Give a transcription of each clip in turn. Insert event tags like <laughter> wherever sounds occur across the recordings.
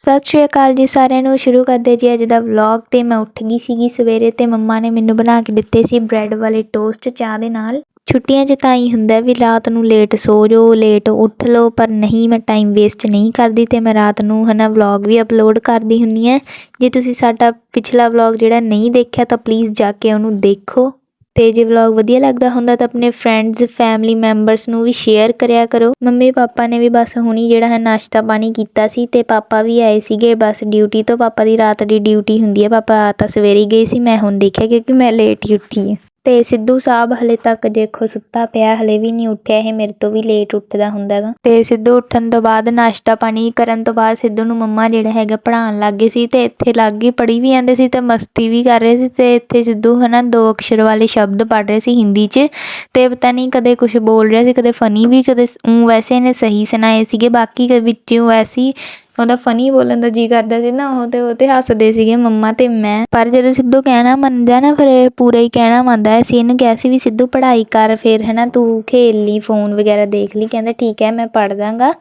ਸਤਿ ਸ਼੍ਰੀ ਅਕਾਲ ਜੀ ਸਾਰਿਆਂ ਨੂੰ। ਸ਼ੁਰੂ ਕਰਦੇ ਜੀ ਅੱਜ ਦਾ ਵਲੌਗ ਤੇ ਮੈਂ ਉੱਠ ਗਈ ਸੀਗੀ ਸਵੇਰੇ ਤੇ ਮੰਮਾ ਨੇ ਮੈਨੂੰ ਬਣਾ ਕੇ ਦਿੱਤੇ ਸੀ ਬ੍ਰੈਡ ਵਾਲੇ ਟੋਸਟ ਚਾਹ ਦੇ ਨਾਲ। ਛੁੱਟੀਆਂ 'ਚ ਤਾਂ ਹੀ ਹੁੰਦਾ ਵੀ ਰਾਤ ਨੂੰ ਲੇਟ ਸੋ ਜਾਓ ਲੇਟ ਉੱਠ ਲਓ, ਪਰ ਨਹੀਂ, ਮੈਂ ਟਾਈਮ ਵੇਸਟ ਨਹੀਂ ਕਰਦੀ ਤੇ ਮੈਂ ਰਾਤ ਨੂੰ ਹਨਾ ਵਲੌਗ ਵੀ ਅਪਲੋਡ ਕਰਦੀ ਹੁੰਨੀ ਆ ਜੇ ਤੁਸੀਂ ਸਾਡਾ ਪਿਛਲਾ ਵਲੌਗ ਜਿਹੜਾ ਨਹੀਂ ਦੇਖਿਆ ਤਾਂ ਪਲੀਜ਼ ਜਾ ਕੇ ਉਹਨੂੰ ਦੇਖੋ। ਤੇ ਜੇ ਵਲੌਗ ਵਧੀਆ ਲੱਗਦਾ ਹੁੰਦਾ ਤਾਂ ਆਪਣੇ ਫਰੈਂਡਸ ਫੈਮਿਲੀ ਮੈਂਬਰਸ ਨੂੰ ਵੀ ਸ਼ੇਅਰ ਕਰਿਆ ਕਰੋ। ਮੰਮੀ ਪਾਪਾ ਨੇ ਵੀ ਬਸ ਹੁਣੀ ਜਿਹੜਾ ਹੈ ਨਾਸ਼ਤਾ ਪਾਣੀ ਕੀਤਾ ਸੀ ਤੇ ਪਾਪਾ ਵੀ ਆਏ ਸੀਗੇ। ਬਸ ਡਿਊਟੀ ਤੋਂ ਪਾਪਾ ਦੀ ਰਾਤ ਦੀ ਡਿਊਟੀ ਹੁੰਦੀ ਹੈ। ਪਾਪਾ ਆ ਤਾਂ ਸਵੇਰੇ ਹੀ ਗਏ ਸੀ। ਮੈਂ ਹੁਣ ਦੇਖਿਆ ਕਿਉਂਕਿ ਮੈਂ ਲੇਟ ਹੀ ਉੱਠੀ ਹਾਂ। ਤੇ ਸਿੱਧੂ ਸਾਹਿਬ ਹਲੇ ਤੱਕ ਦੇਖੋ ਸੁੱਤਾ ਪਿਆ, ਹਲੇ ਵੀ ਨਹੀਂ ਉੱਠਿਆ, ਇਹ ਮੇਰੇ ਤੋਂ ਵੀ ਲੇਟ ਉੱਠਦਾ ਹੁੰਦਾ ਹੈਗਾ ਤੇ ਸਿੱਧੂ ਉੱਠਣ ਤੋਂ ਬਾਅਦ ਨਾਸ਼ਤਾ ਪਾਣੀ ਕਰਨ ਤੋਂ ਬਾਅਦ ਸਿੱਧੂ ਨੂੰ ਮੰਮਾ ਜਿਹੜਾ ਹੈਗਾ ਪੜ੍ਹਾਉਣ ਲੱਗ ਗਏ ਸੀ ਤੇ ਇੱਥੇ ਲੱਗ ਗਈ, ਪੜ੍ਹੀ ਵੀ ਜਾਂਦੇ ਸੀ ਤੇ ਮਸਤੀ ਵੀ ਕਰ ਰਹੇ ਸੀ ਤੇ ਇੱਥੇ ਸਿੱਧੂ ਹਨਾ ਦੋ ਅਕਸ਼ਰ ਵਾਲੇ ਸ਼ਬਦ ਪੜ੍ਹ ਰਹੇ ਸੀ ਹਿੰਦੀ 'ਚ ਤੇ ਪਤਾ ਨਹੀਂ ਕਦੇ ਕੁਝ ਬੋਲ ਰਿਹਾ ਸੀ, ਕਦੇ ਫਨੀ ਵੀ, ਕਦੇ ਊਂ ਵੈਸੇ ਇਹਨੇ ਸਹੀ ਸੁਣਾਏ ਸੀਗੇ, ਬਾਕੀ ਵਿੱਚ ਵਿੱਚੋਂ ਐਸੀ ਉਹਦਾ ਫਨੀ ਬੋਲਣ ਦਾ ਜੀ ਕਰਦਾ ਸੀ ਨਾ, ਉਹ ਤੇ ਉਹ ਤੇ ਹੱਸਦੇ ਸੀਗੇ ਮੰਮਾ ਤੇ ਮੈਂ। ਪਰ ਜਦੋਂ ਸਿੱਧੂ ਕਹਿਣਾ ਮੰਨਦਾ ਨਾ, ਫਿਰ ਇਹ ਪੂਰਾ ਹੀ ਕਹਿਣਾ ਮੰਨਦਾ ਹੈ। ਅਸੀਂ ਇਹਨੂੰ ਕਿਹਾ ਸੀ ਵੀ ਸਿੱਧੂ ਪੜ੍ਹਾਈ ਕਰ ਫਿਰ, ਹਨਾ, ਤੂੰ ਖੇਲ ਲਈ ਫੋਨ ਵਗੈਰਾ ਦੇਖ ਲਈ। ਕਹਿੰਦਾ ਠੀਕ ਹੈ, ਮੈਂ ਪੜ੍ਹ ਦਾਂਗਾ।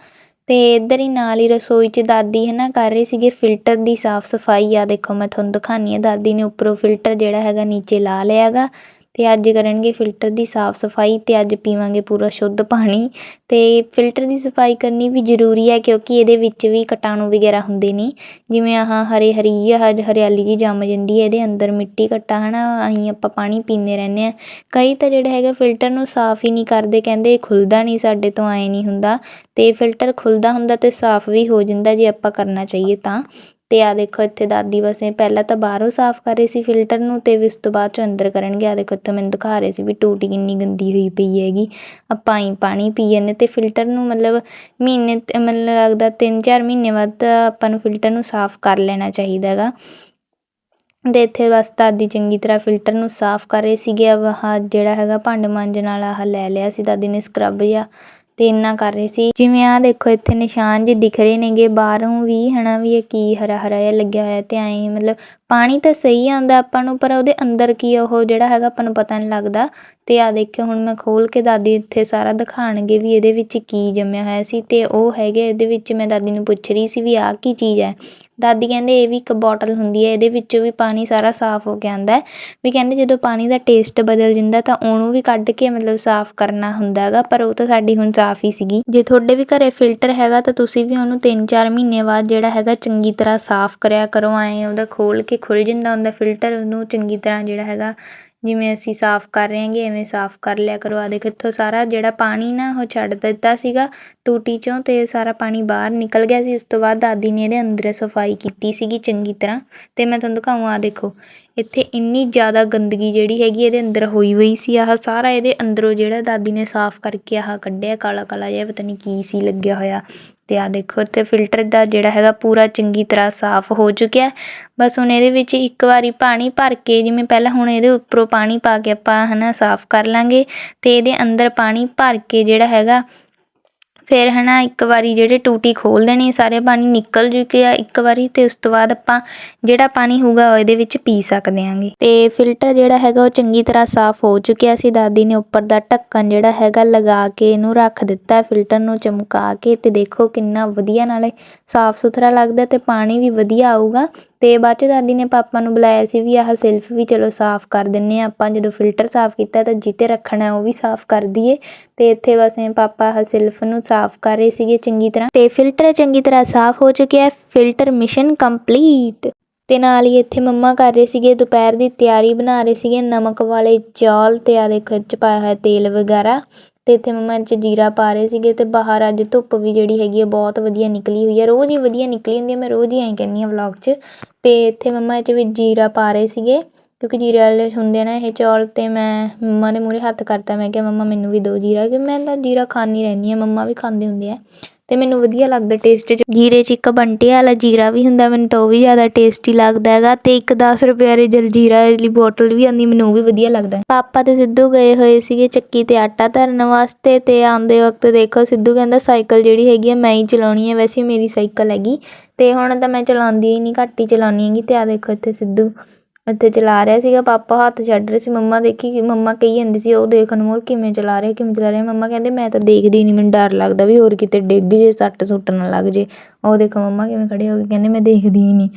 ਤੇ ਇੱਧਰ ਹੀ ਨਾਲ ਹੀ ਰਸੋਈ 'ਚ ਦਾਦੀ ਹੈ ਨਾ ਕਰ ਰਹੀ ਸੀਗੇ ਫਿਲਟਰ ਦੀ ਸਾਫ਼ ਸਫ਼ਾਈ। ਆ ਦੇਖੋ, ਮੈਂ ਤੁਹਾਨੂੰ ਦਿਖਾਨੀ ਆ। ਦਾਦੀ ਨੇ ਉੱਪਰੋਂ ਫਿਲਟਰ ਜਿਹੜਾ ਹੈਗਾ, ਨੀਚੇ ਲਾ ਲਿਆ ਅਤੇ ਅੱਜ ਕਰਨਗੇ ਫਿਲਟਰ ਦੀ ਸਾਫ਼ ਸਫ਼ਾਈ ਅਤੇ ਅੱਜ ਪੀਵਾਂਗੇ ਪੂਰਾ ਸ਼ੁੱਧ ਪਾਣੀ। ਅਤੇ ਫਿਲਟਰ ਦੀ ਸਫ਼ਾਈ ਕਰਨੀ ਵੀ ਜ਼ਰੂਰੀ ਹੈ ਕਿਉਂਕਿ ਇਹਦੇ ਵਿੱਚ ਵੀ ਕੀਟਾਣੂ ਵਗੈਰਾ ਹੁੰਦੇ ਨੇ। ਜਿਵੇਂ ਆਹ ਹਰੇ ਹਰੀ ਆਹ ਹਰਿਆਲੀ ਜਿਹੀ ਜੰਮ ਜਾਂਦੀ ਹੈ, ਇਹਦੇ ਅੰਦਰ ਮਿੱਟੀ ਘੱਟਾ ਨਾ ਅਸੀਂ ਆਪਾਂ ਪਾਣੀ ਪੀਂਦੇ ਰਹਿੰਦੇ ਹਾਂ। ਕਈ ਤਾਂ ਜਿਹੜਾ ਹੈਗਾ ਫਿਲਟਰ ਨੂੰ ਸਾਫ਼ ਹੀ ਨਹੀਂ ਕਰਦੇ, ਕਹਿੰਦੇ ਖੁੱਲ੍ਹਦਾ ਨਹੀਂ, ਸਾਡੇ ਤੋਂ ਐਂ ਨਹੀਂ ਹੁੰਦਾ। ਅਤੇ ਫਿਲਟਰ ਖੁੱਲ੍ਹਦਾ ਹੁੰਦਾ ਅਤੇ ਸਾਫ਼ ਵੀ ਹੋ ਜਾਂਦਾ ਜੇ ਆਪਾਂ ਕਰਨਾ ਚਾਹੀਏ ਤਾਂ। ਅਤੇ ਆਹ ਦੇਖੋ ਇੱਥੇ ਦਾਦੀ ਵਸੇ ਪਹਿਲਾਂ ਤਾਂ ਬਾਹਰੋਂ ਸਾਫ਼ ਕਰ ਰਹੇ ਸੀ ਫਿਲਟਰ ਨੂੰ ਤੇ ਉਸ ਤੋਂ ਬਾਅਦ ਚੋਂ ਅੰਦਰ ਕਰਨਗੇ। ਆਹ ਦੇਖੋ ਇੱਥੇ ਮੈਨੂੰ ਦਿਖਾ ਰਹੇ ਸੀ ਵੀ ਟੂਟੀ ਕਿੰਨੀ ਗੰਦੀ ਹੋਈ ਪਈ ਹੈਗੀ। ਆਪਾਂ ਹੀ ਪਾਣੀ ਪੀ ਜਾਂਦੇ ਅਤੇ ਫਿਲਟਰ ਨੂੰ ਮਤਲਬ ਮਹੀਨੇ ਤੇ ਮੈਨੂੰ ਲੱਗਦਾ 3-4 ਮਹੀਨੇ ਬਾਅਦ ਤਾਂ ਆਪਾਂ ਨੂੰ ਫਿਲਟਰ ਨੂੰ ਸਾਫ਼ ਕਰ ਲੈਣਾ ਚਾਹੀਦਾ ਹੈਗਾ। ਅਤੇ ਇੱਥੇ ਬਸ ਦਾਦੀ ਚੰਗੀ ਤਰ੍ਹਾਂ ਫਿਲਟਰ ਨੂੰ ਸਾਫ਼ ਕਰ ਰਹੇ ਸੀਗੇ। ਆਹ ਜਿਹੜਾ ਹੈਗਾ ਭਾਂਡੇ ਮਾਂਜਣ ਵਾਲਾ ਆਹ ਲੈ ਲਿਆ ਸੀ। ਦਾਦੀ ਨੇ ਸਕਰਬ ਜਿਹਾ ਤੇ ਇੰਨਾ ਕਰ ਰਹੇ ਸੀ। ਜਿਵੇਂ ਆ ਦੇਖੋ, ਇੱਥੇ ਨਿਸ਼ਾਨ ਜੇ ਦਿਖ ਰਹੇ ਨੇਗੇ। ਬਾਹਰੋਂ ਵੀ ਹਨਾ ਵੀ ਇਹ ਕੀ ਹਰਾ ਹਰਾ ਜਿਹਾ ਲੱਗਿਆ ਹੋਇਆ ਤੇ ਐਂ ਮਤਲਬ ਪਾਣੀ ਤਾਂ ਸਹੀ ਆਉਂਦਾ ਆਪਾਂ ਨੂੰ, ਪਰ ਉਹਦੇ ਅੰਦਰ ਕੀ ਉਹ ਜਿਹੜਾ ਹੈਗਾ ਆਪਾਂ ਨੂੰ ਪਤਾ ਨਹੀਂ ਲੱਗਦਾ। ਅਤੇ ਆਹ ਦੇਖਿਓ, ਹੁਣ ਮੈਂ ਖੋਲ੍ਹ ਕੇ ਦਾਦੀ ਇੱਥੇ ਸਾਰਾ ਦਿਖਾਉਣਗੇ ਵੀ ਇਹਦੇ ਵਿੱਚ ਕੀ ਜੰਮਿਆ ਹੋਇਆ ਸੀ। ਅਤੇ ਉਹ ਹੈਗੇ ਇਹਦੇ ਵਿੱਚ ਮੈਂ ਦਾਦੀ ਨੂੰ ਪੁੱਛ ਰਹੀ ਸੀ ਵੀ ਆਹ ਕੀ ਚੀਜ਼ ਹੈ। ਦਾਦੀ ਕਹਿੰਦੇ ਇਹ ਵੀ ਇੱਕ ਬੋਟਲ ਹੁੰਦੀ ਹੈ, ਇਹਦੇ ਵਿੱਚੋਂ ਵੀ ਪਾਣੀ ਸਾਰਾ ਸਾਫ਼ ਹੋ ਕੇ ਆਉਂਦਾ ਵੀ ਕਹਿੰਦੇ ਜਦੋਂ ਪਾਣੀ ਦਾ ਟੇਸਟ ਬਦਲ ਜਾਂਦਾ ਤਾਂ ਉਹਨੂੰ ਵੀ ਕੱਢ ਕੇ ਮਤਲਬ ਸਾਫ਼ ਕਰਨਾ ਹੁੰਦਾ ਹੈਗਾ, ਪਰ ਉਹ ਤਾਂ ਸਾਡੀ ਹੁਣ ਸਾਫ਼ ਹੀ ਸੀਗੀ। ਜੇ ਤੁਹਾਡੇ ਵੀ ਘਰੇ ਫਿਲਟਰ ਹੈਗਾ ਤਾਂ ਤੁਸੀਂ ਵੀ ਉਹਨੂੰ 3-4 ਮਹੀਨੇ ਬਾਅਦ ਜਿਹੜਾ ਹੈਗਾ ਚੰਗੀ ਤਰ੍ਹਾਂ ਸਾਫ਼ ਕਰਿਆ ਕਰੋ, ਐਂ ਉਹਦਾ ਖੋਲ੍ਹ ਕੇ ਖੁੱਲ ਜਾਂਦਾ ਹੁੰਦਾ ਫਿਲਟਰ ਉਹਨੂੰ ਚੰਗੀ ਤਰ੍ਹਾਂ ਜਿਹੜਾ ਹੈਗਾ, ਜਿਵੇਂ ਅਸੀਂ ਸਾਫ਼ ਕਰ ਰਹੇ ਹਾਂਗੇ, ਐਵੇਂ ਸਾਫ਼ ਕਰ ਲਿਆ ਕਰੋ। ਆ ਦੇਖੋ, ਇੱਥੋਂ ਸਾਰਾ ਜਿਹੜਾ ਪਾਣੀ ਨਾ ਉਹ ਛੱਡ ਦਿੱਤਾ ਸੀਗਾ, ਟੂਟੀ ਚੋਂ ਤੇ ਸਾਰਾ ਪਾਣੀ ਬਾਹਰ ਨਿਕਲ ਗਿਆ ਸੀ। ਉਸ ਤੋਂ ਬਾਅਦ ਦਾਦੀ ਨੇ ਇਹਦੇ ਅੰਦਰ ਸਫ਼ਾਈ ਕੀਤੀ ਸੀਗੀ ਚੰਗੀ ਤਰ੍ਹਾਂ। ਤੇ ਮੈਂ ਤੁਹਾਨੂੰ ਦਿਖਾਵਾਂ, ਆਹ ਦੇਖੋ, ਇੱਥੇ ਇੰਨੀ ਜ਼ਿਆਦਾ ਗੰਦਗੀ ਜਿਹੜੀ ਹੈਗੀ ਇਹਦੇ ਅੰਦਰ ਹੋਈ ਹੋਈ ਸੀ। ਆਹ ਸਾਰਾ ਇਹਦੇ ਅੰਦਰੋਂ ਜਿਹੜਾ ਦਾਦੀ ਨੇ ਸਾਫ਼ ਕਰਕੇ ਆਹ ਕੱਢਿਆ ਕਾਲਾ ਕਾਲਾ ਜਿਹਾ, ਪਤਾ ਨਹੀਂ ਕੀ ਸੀ, ਲੱਗਿਆ ਹੋਇਆ। ਤੇ ਆ ਦੇਖੋ, ਇੱਥੇ ਫਿਲਟਰ ਦਾ ਜਿਹੜਾ ਹੈਗਾ ਪੂਰਾ ਚੰਗੀ ਤਰ੍ਹਾਂ ਸਾਫ਼ ਹੋ ਚੁੱਕਿਆ ਬਸ ਹੁਣ ਇਹਦੇ ਵਿੱਚ ਇੱਕ ਵਾਰੀ ਪਾਣੀ ਭਰ ਕੇ, ਜਿਵੇਂ ਪਹਿਲਾਂ ਹੁਣ ਇਹਦੇ ਉੱਪਰੋਂ ਪਾਣੀ ਪਾ ਕੇ ਆਪਾਂ ਹਨਾ ਸਾਫ਼ ਕਰ ਲਾਂਗੇ ਤੇ ਇਹਦੇ ਅੰਦਰ ਪਾਣੀ ਭਰ ਕੇ ਜਿਹੜਾ ਹੈਗਾ ਫਿਰ ਹੈ ਨਾ ਇੱਕ ਵਾਰੀ ਜਿਹੜੇ ਟੂਟੀ ਖੋਲ੍ਹ ਦੇਣੀ ਸਾਰੇ ਪਾਣੀ ਨਿਕਲ ਚੁੱਕਿਆ ਇੱਕ ਵਾਰੀ ਅਤੇ ਉਸ ਤੋਂ ਬਾਅਦ ਆਪਾਂ ਜਿਹੜਾ ਪਾਣੀ ਹੋਊਗਾ ਉਹ ਇਹਦੇ ਵਿੱਚ ਪੀ ਸਕਦੇ ਆਂਗੇ। ਅਤੇ ਫਿਲਟਰ ਜਿਹੜਾ ਹੈਗਾ ਉਹ ਚੰਗੀ ਤਰ੍ਹਾਂ ਸਾਫ਼ ਹੋ ਚੁੱਕਿਆ ਸੀ, ਦਾਦੀ ਨੇ ਉੱਪਰ ਦਾ ਢੱਕਣ ਜਿਹੜਾ ਹੈਗਾ ਲਗਾ ਕੇ ਇਹਨੂੰ ਰੱਖ ਦਿੱਤਾ ਫਿਲਟਰ ਨੂੰ ਚਮਕਾ ਕੇ ਅਤੇ ਦੇਖੋ ਕਿੰਨਾ ਵਧੀਆ ਨਾਲੇ ਸਾਫ਼ ਸੁਥਰਾ ਲੱਗਦਾ ਅਤੇ ਪਾਣੀ ਵੀ ਵਧੀਆ ਆਊਗਾ। ਅਤੇ ਬਾਅਦ ਚ ਦਾਦੀ ਨੇ ਪਾਪਾ ਨੂੰ ਬੁਲਾਇਆ ਸੀ ਵੀ ਆਹ ਸੈਲਫ ਵੀ ਚਲੋ ਸਾਫ਼ ਕਰ ਦਿੰਦੇ ਹਾਂ ਆਪਾਂ ਜਦੋਂ ਫਿਲਟਰ ਸਾਫ਼ ਕੀਤਾ ਤਾਂ ਜਿੱਤੇ ਰੱਖਣਾ ਉਹ ਵੀ ਸਾਫ਼ ਕਰ ਦਈਏ। ਤੇ ਇੱਥੇ ਬਸ ਇਹ ਪਾਪਾ ਆਹ ਸੈਲਫ ਨੂੰ ਸਾਫ਼ ਕਰ ਰਹੇ ਸੀਗੇ ਚੰਗੀ ਤਰ੍ਹਾਂ। ਅਤੇ ਫਿਲਟਰ ਚੰਗੀ ਤਰ੍ਹਾਂ ਸਾਫ਼ ਹੋ ਚੁੱਕਿਆ ਫਿਲਟਰ ਮਿਸ਼ਨ ਕੰਪਲੀਟ ਅਤੇ ਨਾਲ ਹੀ ਇੱਥੇ ਮੰਮਾ ਕਰ ਰਹੇ ਸੀਗੇ, ਦੁਪਹਿਰ ਦੀ ਤਿਆਰੀ ਬਣਾ ਰਹੇ ਸੀਗੇ ਨਮਕ ਵਾਲੇ ਚੌਲ ਅਤੇ ਆ ਦੇਖੋ ਇਹ 'ਚ ਪਾਇਆ ਹੋਇਆ ਤੇਲ ਵਗੈਰਾ। ਤੇ ਇੱਥੇ ਮੰਮਾ ਇਹ 'ਚ ਜੀਰਾ ਪਾ ਰਹੇ ਸੀਗੇ ਤੇ ਬਾਹਰ ਅੱਜ ਧੁੱਪ ਵੀ ਜਿਹੜੀ ਹੈਗੀ ਆ, ਬਹੁਤ ਵਧੀਆ ਨਿਕਲੀ ਹੋਈ ਹੈ ਰੋਜ਼ ਹੀ ਵਧੀਆ ਨਿਕਲੀ ਹੁੰਦੀ ਹੈ ਮੈਂ ਰੋਜ਼ ਹੀ ਐਂ ਕਹਿੰਦੀ ਹਾਂ ਵਲੌਗ 'ਚ। ਤੇ ਇੱਥੇ ਮੰਮਾ ਇਹ 'ਚ ਵੀ ਜੀਰਾ ਪਾ ਰਹੇ ਸੀਗੇ, ਕਿਉਂਕਿ ਜੀਰੇ ਵਾਲੇ ਹੁੰਦੇ ਨਾ ਇਹ ਚੌਲ ਅਤੇ ਮੈਂ ਮੰਮਾ ਦੇ ਮੂਹਰੇ ਹੱਥ ਕਰਤਾ, ਮੈਂ ਕਿਹਾ ਮੰਮਾ ਮੈਨੂੰ ਵੀ ਦਿਓ ਜੀਰਾ ਕਿ ਮੈਂ ਤਾਂ ਜੀਰਾ ਖਾਂਦੀ ਰਹਿੰਦੀ ਹਾਂ, ਮੰਮਾ ਵੀ ਖਾਂਦੇ ਹੁੰਦੇ ਆ। ਅਤੇ ਮੈਨੂੰ ਵਧੀਆ ਲੱਗਦਾ ਟੇਸਟ 'ਚ। ਜੀਰੇ 'ਚ ਇੱਕ ਬੰਟੇ ਵਾਲਾ ਜੀਰਾ ਵੀ ਹੁੰਦਾ, ਮੈਨੂੰ ਤਾਂ ਉਹ ਵੀ ਜ਼ਿਆਦਾ ਟੇਸਟੀ ਲੱਗਦਾ ਹੈਗਾ ਅਤੇ ਇੱਕ ਦਸ ਰੁਪਏ ਵਾਲੀ ਜਲਜੀਰਾ ਵਾਲੀ ਬੋਟਲ ਵੀ ਆਉਂਦੀ, ਮੈਨੂੰ ਉਹ ਵੀ ਵਧੀਆ ਲੱਗਦਾ। ਪਾਪਾ ਤੇ ਸਿੱਧੂ ਗਏ ਹੋਏ ਸੀਗੇ ਚੱਕੀ ਤੇ ਆਟਾ ਧਰਨ ਵਾਸਤੇ ਅਤੇ ਆਉਂਦੇ ਵਕਤ ਦੇਖੋ ਸਿੱਧੂ ਕਹਿੰਦਾ ਸਾਈਕਲ ਜਿਹੜੀ ਹੈਗੀ ਆ ਮੈਂ ਹੀ ਚਲਾਉਣੀ ਹੈ ਵੈਸੇ ਮੇਰੀ ਸਾਈਕਲ ਹੈਗੀ ਅਤੇ ਹੁਣ ਤਾਂ ਮੈਂ ਚਲਾਉਂਦੀ ਹੀ ਨਹੀਂ, ਘੱਟ ਹੀ ਚਲਾਉਣੀ ਹੈਗੀ ਅਤੇ ਆਹ ਦੇਖੋ ਇੱਥੇ ਸਿੱਧੂ। ਇੱਥੇ ਚਲਾ ਰਿਹਾ ਸੀਗਾ, ਪਾਪਾ ਹੱਥ ਛੱਡ ਰਹੇ ਸੀ, ਮੰਮਾ ਦੇਖੀ ਮੰਮਾ ਕਹੀ ਜਾਂਦੀ ਸੀ, ਉਹ ਦੇਖ ਅਨਮੋਲ ਕਿਵੇਂ ਚਲਾ ਰਿਹਾ, ਕਿਵੇਂ ਚਲਾ ਰਿਹਾ, ਮੰਮਾ ਕਹਿੰਦੇ ਮੈਂ ਤਾਂ ਦੇਖਦੀ ਨਹੀਂ ਮੈਨੂੰ ਡਰ ਲੱਗਦਾ ਵੀ ਹੋਰ ਕਿਤੇ ਡਿੱਗ ਜੇ, ਸੱਟ ਸੁੱਟ ਨਾ ਲੱਗ ਜੇ, ਉਹ ਦੇਖੋ ਮੰਮਾ ਕਿਵੇਂ ਖੜੇ ਹੋ ਕੇ ਕਹਿੰਦੇ ਮੈਂ ਦੇਖਦੀ ਹੀ ਨਹੀਂ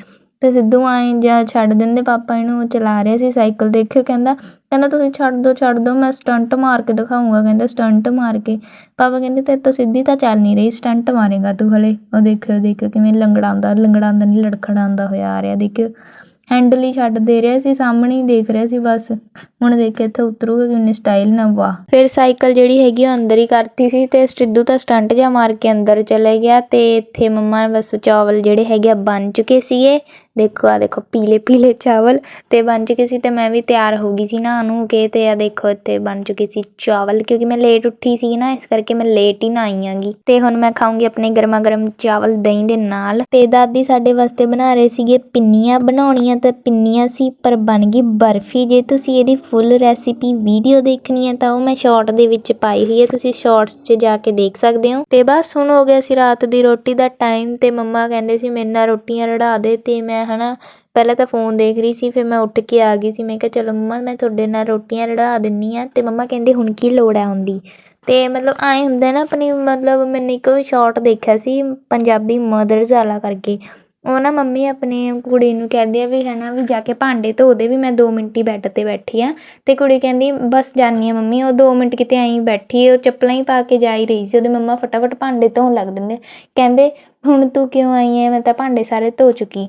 ਤੇ ਸਿੱਧੂ ਆਏ ਜਾਂ ਛੱਡ ਦਿੰਦੇ, ਪਾਪਾ ਇਹਨੂੰ ਚਲਾ ਰਿਹਾ ਸੀ, ਸਾਈਕਲ ਦੇਖਿਓ, ਕਹਿੰਦਾ ਕਹਿੰਦਾ ਤੁਸੀਂ ਛੱਡ ਦਿਓ ਛੱਡ ਦਿਓ ਮੈਂ ਸਟੰਟ ਮਾਰ ਕੇ ਦਿਖਾਊਂਗਾ, ਕਹਿੰਦਾ ਸਟੰਟ ਮਾਰ ਕੇ। ਪਾਪਾ ਕਹਿੰਦੇ ਤੇ ਤਾਂ ਸਿੱਧੀ ਤਾਂ ਚੱਲ ਨਹੀਂ ਰਹੀ, ਸਟੰਟ ਮਾਰੇਗਾ ਤੂੰ ਹਲੇ, ਉਹ ਦੇਖਿਓ ਦੇਖਿਓ ਕਿਵੇਂ ਲੰਗੜਾਉਂਦਾ ਲੰਗੜਾਉਂਦਾ ਨਹੀਂ ਲੜਖੜਾਉਂਦਾ ਹੋਇਆ ਆ ਰਿਹਾ, ਦੇਖਿਓ। ਹੈਂਡਲ ਹੀ ਛੱਡ ਦੇ ਰਿਹਾ ਸੀ, ਸਾਹਮਣੇ ਹੀ ਦੇਖ ਰਿਹਾ ਸੀ ਬਸ। ਹੁਣ ਦੇਖ ਇੱਥੇ ਉਤਰੂਗਾ ਕਿੰਨੇ ਸਟਾਈਲ ਨਾਲ ਵਾਹ। ਫਿਰ ਸਾਈਕਲ ਜਿਹੜੀ ਹੈਗੀ ਉਹ ਅੰਦਰ ਹੀ ਕਰਤੀ ਸੀ ਤੇ ਸਿੱਧੂ ਤਾਂ ਸਟੰਟ ਜਿਹਾ ਮਾਰ ਕੇ ਅੰਦਰ ਚਲੇ ਗਿਆ ਤੇ ਇੱਥੇ ਮੰਮਾ ਬਸ ਚਾਵਲ ਜਿਹੜੇ ਹੈਗੇ ਆ ਬਣ ਚੁੱਕੇ ਸੀਗੇ। ਦੇਖੋ ਆ ਦੇਖੋ, ਪੀਲੇ ਪੀਲੇ ਚਾਵਲ ਤੇ ਬਣ ਚੁੱਕੇ ਸੀ ਤੇ ਮੈਂ ਵੀ ਤਿਆਰ ਹੋ ਗਈ ਸੀ ਨਾ ਨੂੰ ਕੇ ਤੇ ਆ ਦੇਖੋ, ਇੱਥੇ ਬਣ ਚੁੱਕੇ ਸੀ ਚਾਵਲ ਕਿਉਂਕਿ ਮੈਂ ਲੇਟ ਉੱਠੀ ਸੀ ਨਾ, ਇਸ ਕਰਕੇ ਮੈਂ ਲੇਟ ਹੀ ਨਾ ਆਈ ਆਂਗੀ ਤੇ ਹੁਣ ਮੈਂ ਖਾਉਂਗੀ ਆਪਣੇ ਗਰਮਾ ਗਰਮ ਚਾਵਲ ਦਹੀਂ ਦੇ ਨਾਲ। ਤੇ ਦਾਦੀ ਸਾਡੇ ਵਾਸਤੇ ਬਣਾ ਰਹੇ ਸੀਗੇ ਪਿੰਨੀਆਂ ਬਣਾਉਣੀਆਂ ਤਾਂ ਪਿੰਨੀਆਂ ਸੀ, ਪਰ ਬਣ ਗਈ ਬਰਫੀ। ਜੇ ਤੁਸੀਂ ਇਹਦੀ ਫੁੱਲ ਰੈਸਿਪੀ ਵੀਡੀਓ ਦੇਖਣੀ ਹੈ ਤਾਂ ਉਹ ਮੈਂ ਸ਼ਾਰਟ ਦੇ ਵਿੱਚ ਪਾਈ ਹੋਈ ਹੈ, ਤੁਸੀਂ ਸ਼ਾਰਟਸ 'ਚ ਜਾ ਕੇ ਦੇਖ ਸਕਦੇ ਹੋ। ਤੇ ਬਸ ਹੁਣ ਹੋ ਗਿਆ ਸੀ ਰਾਤ ਦੀ ਰੋਟੀ ਦਾ ਟਾਈਮ ਤੇ ਮੰਮਾ ਕਹਿੰਦੇ ਸੀ ਮੇਰੇ ਨਾਲ ਰੋਟੀਆਂ ਰੜਾ ਦੇ ਤੇ ਮੈਂ ਹਨਾ, ਪਹਿਲਾਂ ਤਾਂ ਫੋਨ ਦੇਖ ਰਹੀ ਸੀ, ਫਿਰ ਮੈਂ ਉੱਠ ਕੇ ਆ ਗਈ ਸੀ, ਮੈਂ ਕਿਹਾ ਚਲੋ ਮੰਮਾ ਮੈਂ ਤੁਹਾਡੇ ਨਾਲ ਰੋਟੀਆਂ ਰੜਾ ਦਿੰਨੀ ਆ, ਤੇ ਮੰਮਾ ਕਹਿੰਦੇ ਹੁਣ ਕੀ ਲੋੜ ਹੈ ਆਉਂਦੀ ਤੇ ਮਤਲਬ ਐਂ ਹੁੰਦਾ ਨਾ ਆਪਣੀ, ਮਤਲਬ ਮੈਨੇ ਇੱਕ ਸ਼ਾਰਟ ਦੇਖਿਆ ਸੀ, ਪੰਜਾਬੀ ਮਦਰਸ ਵਾਲਾ ਕਰਕੇ। ਉਹ ਨਾ ਮੰਮੀ ਆਪਣੀ ਕੁੜੀ ਨੂੰ ਕਹਿੰਦੀ ਆ ਵੀ ਹਨਾ, ਵੀ ਜਾ ਕੇ ਭਾਂਡੇ ਧੋ ਦੇ, ਵੀ ਮੈਂ ਦੋ ਮਿੰਟ ਹੀ ਬੈੱਡ ਤੇ ਬੈਠੀ ਆ। ਤੇ ਕੁੜੀ ਕਹਿੰਦੀ, ਬਸ ਜਾਂਦੀ ਆ ਮੰਮੀ, ਉਹ ਦੋ ਮਿੰਟ ਕਿਤੇ ਐਂ ਬੈਠੀ ਉਹ ਚੱਪਲਾਂ ਹੀ ਪਾ ਕੇ ਜਾ ਹੀ ਰਹੀ ਸੀ, ਉਹਦੇ ਮੰਮਾ ਫਟਾਫਟ ਭਾਂਡੇ ਧੋਣ ਲੱਗ ਦਿੰਦੇ ਕਹਿੰਦੇ, ਹੁਣ ਤੂੰ ਕਿਉਂ ਆਈ ਐ ਮੈਂ ਤਾਂ ਭਾਂਡੇ ਸਾਰੇ ਧੋ ਚੁੱਕੀ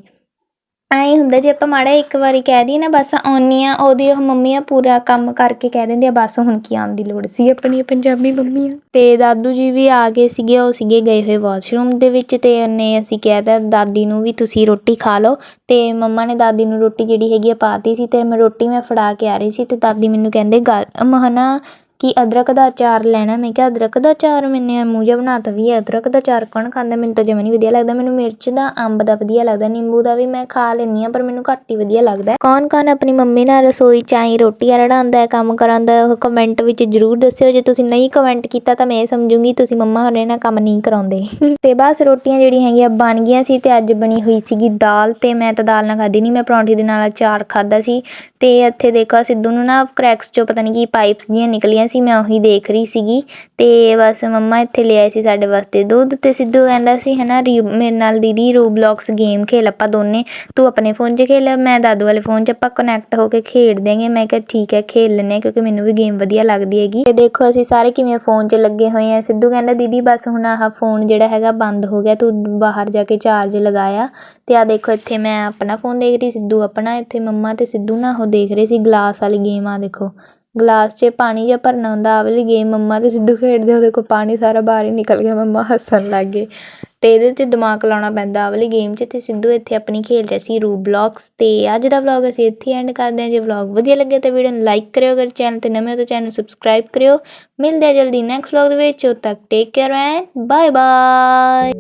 ਐਂ ਹੁੰਦਾ ਜੇ ਆਪਾਂ ਮਾੜਾ ਇੱਕ ਵਾਰੀ ਕਹਿ ਦਈਏ ਨਾ, ਬਸ ਆਉਂਦੀ ਆ ਉਹਦੀ ਉਹ ਮੰਮੀਆਂ ਪੂਰਾ ਕੰਮ ਕਰਕੇ ਕਹਿ ਦਿੰਦੇ ਆ, ਬਸ ਹੁਣ ਕੀ ਆਉਣ ਦੀ ਲੋੜ ਸੀ ਆਪਣੀ ਪੰਜਾਬੀ ਮੰਮੀਆਂ। ਤੇ ਦਾਦੂ ਜੀ ਵੀ ਆ ਗਏ ਸੀਗੇ, ਉਹ ਸੀਗੇ ਗਏ ਹੋਏ ਵਾਸ਼ਰੂਮ ਦੇ ਵਿੱਚ ਤੇ ਉਹਨੇ ਅਸੀਂ ਕਹਿਤਾ ਦਾਦੀ ਨੂੰ ਵੀ ਤੁਸੀਂ ਰੋਟੀ ਖਾ ਲਓ। ਤੇ ਮੰਮਾ ਨੇ ਦਾਦੀ ਨੂੰ ਰੋਟੀ ਜਿਹੜੀ ਹੈਗੀ ਆ ਪਾਤੀ ਸੀ ਤੇ ਮੈਂ ਰੋਟੀ ਮੈਂ ਫੜਾ ਕੇ ਆ ਰਹੀ ਸੀ ਤੇ ਦਾਦੀ ਮੈਨੂੰ ਕਹਿੰਦੇ ਗੱਲ ਮਹਨਾ ਕਿ ਅਦਰਕ ਦਾ ਅਚਾਰ ਲੈਣਾ। ਮੈਂ ਕਿਹਾ, ਅਦਰਕ ਦਾ ਅਚਾਰ ਮੈਨੇ ਮੂੰਹ ਜਿਹਾ ਬਣਾਤਾ ਵੀ ਹੈ। ਅਦਰਕ ਦਾ ਅਚਾਰ ਕੌਣ ਖਾਂਦਾ? ਮੈਨੂੰ ਤਾਂ ਜਮਾਂ ਨਹੀਂ ਵਧੀਆ ਲੱਗਦਾ। ਮੈਨੂੰ ਮਿਰਚ ਦਾ ਅੰਬ ਦਾ ਵਧੀਆ ਲੱਗਦਾ, ਨਿੰਬੂ ਦਾ ਵੀ ਮੈਂ ਖਾ ਲੈਂਦੀ ਹਾਂ, ਪਰ ਮੈਨੂੰ ਘੱਟ ਹੀ ਵਧੀਆ ਲੱਗਦਾ ਕੌਣ ਕੌਣ ਆਪਣੀ ਮੰਮੀ ਨਾਲ ਰਸੋਈ ਚ ਆਈ, ਰੋਟੀਆਂ ਰੜਾਉਂਦਾ ਹੈ, ਕੰਮ ਕਰਾਉਂਦਾ ਉਹ ਕਮੈਂਟ ਵਿੱਚ ਜਰੂਰ ਦੱਸਿਓ। ਜੇ ਤੁਸੀਂ ਨਹੀਂ ਕਮੈਂਟ ਕੀਤਾ ਤਾਂ ਮੈਂ ਇਹ ਸਮਝੂੰਗੀ, ਤੁਸੀਂ ਮੰਮਾ ਹੋਰੇ ਨਾਲ ਕੰਮ ਨਹੀਂ ਕਰਾਉਂਦੇ। <laughs> ਤੇ ਬਸ ਰੋਟੀਆਂ ਜਿਹੜੀਆਂ ਹੈਗੀਆਂ ਬਣ ਗਈਆਂ ਸੀ ਤੇ ਅੱਜ ਬਣੀ ਹੋਈ ਸੀਗੀ ਦਾਲ ਤੇ ਮੈਂ ਤਾਂ ਦਾਲ ਨਾਲ ਖਾਦੀ ਨਹੀਂ ਮੈਂ ਪਰੌਂਠੀ ਦੇ ਨਾਲ ਅਚਾਰ ਖਾਦਾ ਸੀ ਤੇ ਇੱਥੇ ਦੇਖੋ ਸਿੱਧੂ ਨੂੰ ਨਾ ਕ੍ਰੈਕਸ ਚੋਂ ਪਤਾ ਨਹੀਂ ਕੀ ਪਾਈਪਸ ਜੀਆਂ ਨਿਕਲੀਆਂ ਸੀ, ਮੈਂ ਉਹੀ ਦੇਖ ਰਹੀ ਸੀਗੀ। ਤੇ ਬਸ ਮੰਮਾ ਇੱਥੇ ਲਿਆਏ ਸੀ ਸਾਡੇ ਵਾਸਤੇ ਦੁੱਧ ਤੇ ਸਿੱਧੂ ਕਹਿੰਦਾ ਸੀ, ਹਨਾ, ਰੀ- ਮੇਰੇ ਨਾਲ ਦੀਦੀ ਰੋਬਲੌਕਸ ਗੇਮ ਖੇਲ ਆਪਾਂ ਦੋਨੇ, ਤੂੰ ਆਪਣੇ ਫੋਨ 'ਚ ਖੇਲ, ਮੈਂ ਦਾਦੂ ਵਾਲੇ ਫੋਨ 'ਚ ਆਪਾਂ ਕਨੈਕਟ ਹੋ ਕੇ ਖੇਡ ਦੇਂਗੇ ਮੈਂ ਕਿਹਾ ਠੀਕ ਹੈ, ਖੇਲ ਲੈਂਦੇ ਹਾਂ, ਕਿਉਂਕਿ ਮੈਨੂੰ ਵੀ ਗੇਮ ਵਧੀਆ ਲੱਗਦੀ ਹੈਗੀ। ਤੇ ਦੇਖੋ ਅਸੀਂ ਸਾਰੇ ਕਿਵੇਂ ਫੋਨ 'ਚ ਲੱਗੇ ਹੋਏ ਆ ਸਿੱਧੂ ਕਹਿੰਦਾ, ਦੀਦੀ, ਬਸ ਹੁਣ ਆਹ ਫੋਨ ਜਿਹੜਾ ਹੈਗਾ ਬੰਦ ਹੋ ਗਿਆ, ਤੂੰ ਬਾਹਰ ਜਾ ਕੇ ਚਾਰਜ ਲਗਾਇਆ। ਤੇ ਆ ਦੇਖੋ, ਇੱਥੇ ਮੈਂ ਆਪਣਾ ਫੋਨ ਦੇਖ ਰਹੀ, ਸਿੱਧੂ ਆਪਣਾ, ਇੱਥੇ ਮੰਮਾ ਤੇ ਸਿੱਧੂ ਨਾ ਉਹ ਦੇਖ ਰਹੇ ਸੀ ਗਲਾਸ ਵਾਲੀ ਗੇਮ ਆ ਦੇਖੋ। ਗਲਾਸ 'ਚ ਪਾਣੀ ਜਿਹਾ ਭਰਨਾ ਹੁੰਦਾ ਆ ਵਾਲੀ ਗੇਮ ਮੰਮਾ ਅਤੇ ਸਿੱਧੂ ਖੇਡਦੇ, ਉਹਦੇ ਕੋਲ ਪਾਣੀ ਸਾਰਾ ਬਾਹਰ ਹੀ ਨਿਕਲ ਗਿਆ, ਮੰਮਾ ਹੱਸਣ ਲੱਗ ਗਏ। ਅਤੇ ਇਹਦੇ 'ਚ ਦਿਮਾਗ ਲਾਉਣਾ ਪੈਂਦਾ ਆ ਵਾਲੀ ਗੇਮ 'ਚ ਤੇ ਸਿੱਧੂ ਇੱਥੇ ਆਪਣੀ ਖੇਡ ਰਿਹਾ ਸੀ ਰੂ ਰੂਬਲੌਕਸ ਤੇ ਅੱਜ ਦਾ ਵਲੋਗ ਅਸੀਂ ਇੱਥੇ ਐਂਡ ਕਰਦੇ ਹਾਂ। ਜੇ ਵਲੋਗ ਵਧੀਆ ਲੱਗੇ ਤਾਂ ਵੀਡੀਓ ਨੂੰ ਲਾਈਕ ਕਰਿਓ, ਅਗਰ ਚੈਨਲ ਤੇ ਨਵੇਂ ਹੋ ਤਾਂ ਚੈਨਲ ਸਬਸਕ੍ਰਾਈਬ ਕਰਿਓ। ਮਿਲਦੇ ਆ ਜਲਦੀ ਨੈਕਸਟ ਵਲੋਗ ਦੇ ਵਿੱਚ, ਉਦੋਂ ਤੱਕ take care and bye bye